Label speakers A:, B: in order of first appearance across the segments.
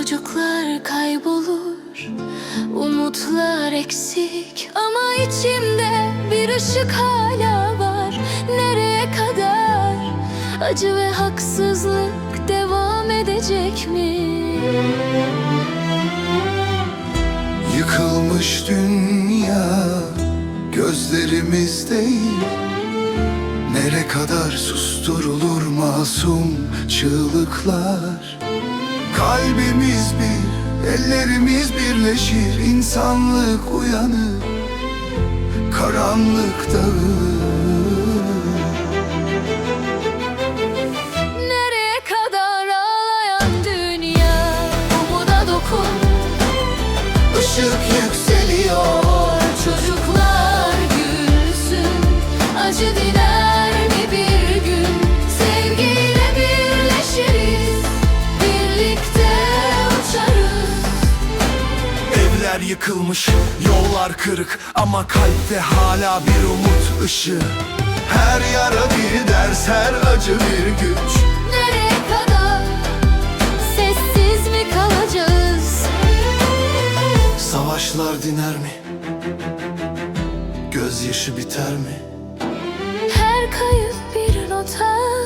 A: Çocuklar kaybolur Umutlar eksik. Ama içimde bir ışık hala var. Nereye kadar Acı ve haksızlık devam edecek mi?
B: Yıkılmış dünya gözlerimiz değil Nere kadar susturulur masum çığlıklar Kalbimiz bir, ellerimiz birleşir insanlık uyanır Karanlık dağılır
A: Nereye kadar ağlayan dünya? Umuda dokun.
B: Işık yükseliyor yıkılmış, yollar kırık Ama kalpte hala bir umut ışığı Her yara bir ders, her acı bir güç
A: Nereye kadar Sessiz mi kalacağız
B: Savaşlar diner mi? Gözyaşı biter mi?
A: Her kayıp bir nota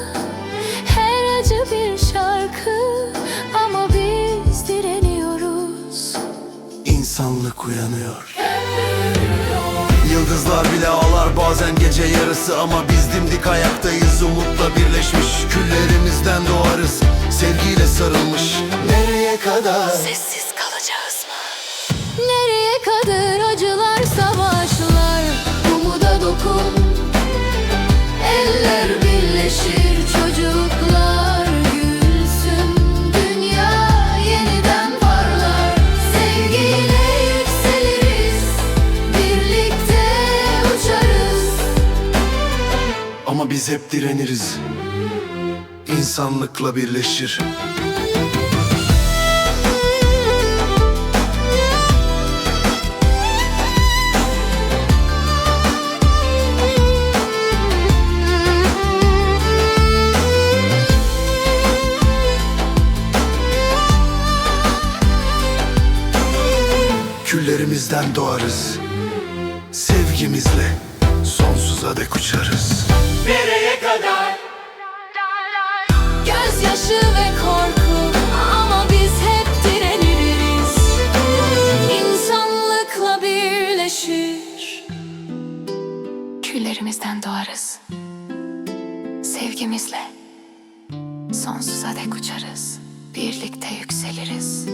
B: İnsanlık uyanıyor Yıldızlar bile ağlar bazen gece yarısı Ama biz dimdik ayaktayız umutla birleşmiş Küllerimizden doğarız sevgiyle sarılmış Nereye kadar?
A: Sessiz kalacağız mı?
B: Biz hep direniriz. İnsanlıkla birleşir. Küllerimizden doğarız. Sevgimizle sonsuza dek uçarız
A: Gözyaşı ve korku Küllerimizden doğarız. Sevgimizle sonsuza dek uçarız. Birlikte yükseliriz